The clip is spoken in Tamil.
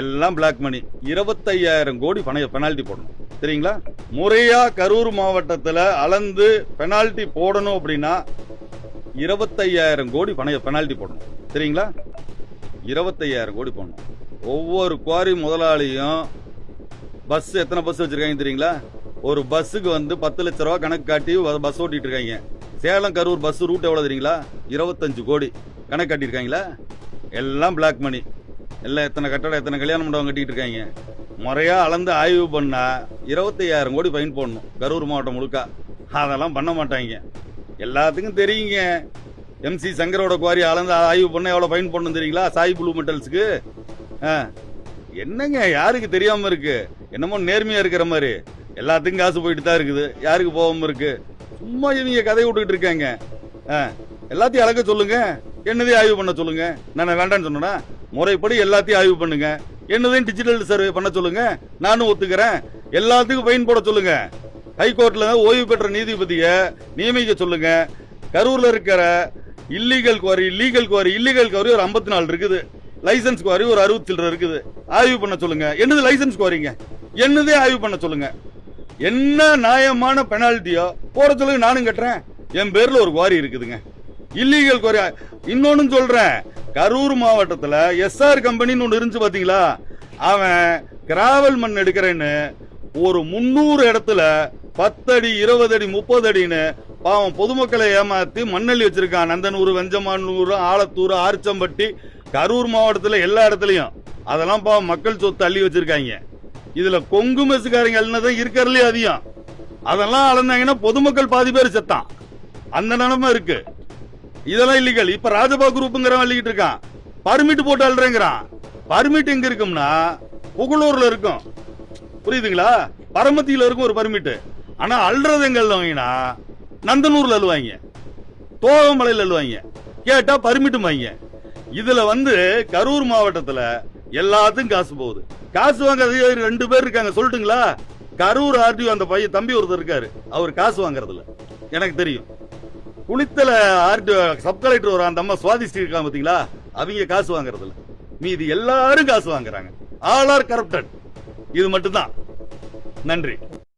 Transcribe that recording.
எல்லாம் பிளாக் மணி இருபத்தையாயிரம் கோடி பணைய பெனால்டி போடணும். சரிங்களா? முறையா கரூர் மாவட்டத்தில் அளந்து பெனால்டி போடணும் அப்படின்னா இருபத்தையாயிரம் கோடி பணைய பெனால்டி போடணும். சரிங்களா? இருபத்தையாயிரம் கோடி போடணும். ஒவ்வொரு குவாரி முதலாளியும் பஸ் எத்தனை பஸ் வச்சிருக்காங்க தெரியுங்களா? ஒரு பஸ்ஸுக்கு வந்து பத்து லட்ச ரூபா கணக்கு காட்டி பஸ் ஓட்டிட்டு இருக்காங்க சேலம் கரூர் பஸ் ரூட் எவ்வளோ தெரியுங்களா? இருபத்தஞ்சு கோடி கணக்கு காட்டியிருக்காங்களா? எல்லாம் பிளாக் மணி எல்லாம் எத்தனை கட்டடம் எத்தனை கல்யாண மண்டபம் கட்டிகிட்டு இருக்காங்க? முறையாக அளந்து ஆய்வு பண்ணால் இருபத்தையாயிரம் கோடி ஃபைன் போடணும் கரூர் மாவட்டம் முழுக்க. அதெல்லாம் பண்ண மாட்டாங்க. எல்லாத்துக்கும் தெரியுங்க. எம்சி சங்கரோட குவாரி அளந்து ஆய்வு பண்ண எவ்வளோ ஃபைன் போடணும் தெரியுங்களா? சாய் ப்ளூ மெட்டல்ஸுக்கு? ஆ. என்னங்க யாருக்கு தெரியாமல் இருக்கு? என்னமோ நேர்மையாக இருக்கிற மாதிரி. எல்லாத்துக்கும் காசு போயிட்டு தான் இருக்குது. யாருக்கு போகாமல் இருக்கு? சும்மா இவங்க கதை விட்டுக்கிட்டு இருக்காங்க. ஆ. எல்லாத்தையும் அளக்க சொல்லுங்கள் என்னதையும் ஆய்வு பண்ண சொல்லுங்க? நான் வேண்டாம்னு சொன்னா முறைப்படி எல்லாத்தையும் ஆய்வு பண்ணுங்க. என்னதையும் டிஜிட்டல் சர்வே பண்ண சொல்லுங்க. நானும் ஒத்துக்கிறேன். எல்லாத்துக்கும் ஃபைன் போட சொல்லுங்க. ஹைகோர்ட்ல ஓய்வு பெற்ற நீதிபதிய நியமிக்க சொல்லுங்க. கரூர்ல இருக்கிற illegal quarry legal quarry illegal quarry ஒரு 54 நாலு இருக்குது. லைசன்ஸ் குவாரி ஒரு அறுபத்தி இருக்குது. ஆய்வு பண்ண சொல்லுங்க. என்னது லைசன்ஸ் குவாரிங்க என்னதே ஆய்வு பண்ண சொல்லுங்க. என்ன நியாயமான பெனால்ட்டியோ போட சொல்லுங்க. நானும் கட்டுறேன். என் பேர்ல ஒரு குவாரி இருக்குதுங்க. இல்லீகல் குவாரி இன்னொன்னு சொல்றேன். கரூர் மாவட்டத்தில் எஸ்ஆர் கம்பெனின்னு ஒன்று இருந்துச்சு பார்த்தீங்களா அவன் கிராவல் மண் எடுக்கிறேன்னு ஒரு முன்னூறு இடத்துல பத்தடி இருபது அடி முப்பது அடின்னு பாவம் பொதுமக்களை ஏமாத்தி மண்ணள்ளி வச்சிருக்கான். நந்தனூர் வெஞ்சமானூர் ஆலத்தூர் ஆர்ச்சம்பட்டி கரூர் மாவட்டத்தில் எல்லா இடத்துலையும். அதெல்லாம் பாவம் மக்கள் சொத்து அள்ளி வச்சிருக்காங்க. இதுல கொங்கு மெசுக்காரங்க அள்ளினதான் இருக்கிறதுலே அதிகம். அதெல்லாம் அளந்தாங்கன்னா பொதுமக்கள் பாதி பேர் செத்தான். அந்த நிலைமை இருக்கு. இதெல்லாம் இல்லீகல் இப்ப ராஜபா குரூப்புங்கிறவன் அள்ளிக்கிட்டு இருக்கான். பர்மிட் போட்டு அள்ளுறேங்கிறான். பர்மிட் எங்க இருக்கும்னா புகழூர்ல இருக்கும். புரியுதுங்களா? பரமத்தியில இருக்கும் ஒரு பர்மிட் ஆனா அல்றது எங்க அள்ளுவாங்கன்னா நந்தனூர்ல அள்ளுவாங்க. தோகமலையில் அள்ளுவாங்க. கேட்டா பர்மிட்டும் வாங்க. இதுல வந்து கரூர் மாவட்டத்துல எல்லாத்துக்கும் காசு போகுது. காசு வாங்க ரெண்டு பேர் இருக்காங்க. சொல்லட்டுங்களா? கரூர் ஆர்டிஓ அந்த பையன் தம்பி ஒருத்தர் இருக்காரு. அவர் காசு வாங்குறதுல எனக்கு தெரியும். குளித்தல ஆர்டி சப் கலெக்டர் ஒரு அந்த அம்மா சுவாதி ஸ்ரீ இருக்காங்க பாத்தீங்களா? அவங்க காசு வாங்குறதுல மீதி எல்லாரும் காசு வாங்குறாங்க. ஆல் ஆர் கரப்டட் இது மட்டும்தான். நன்றி.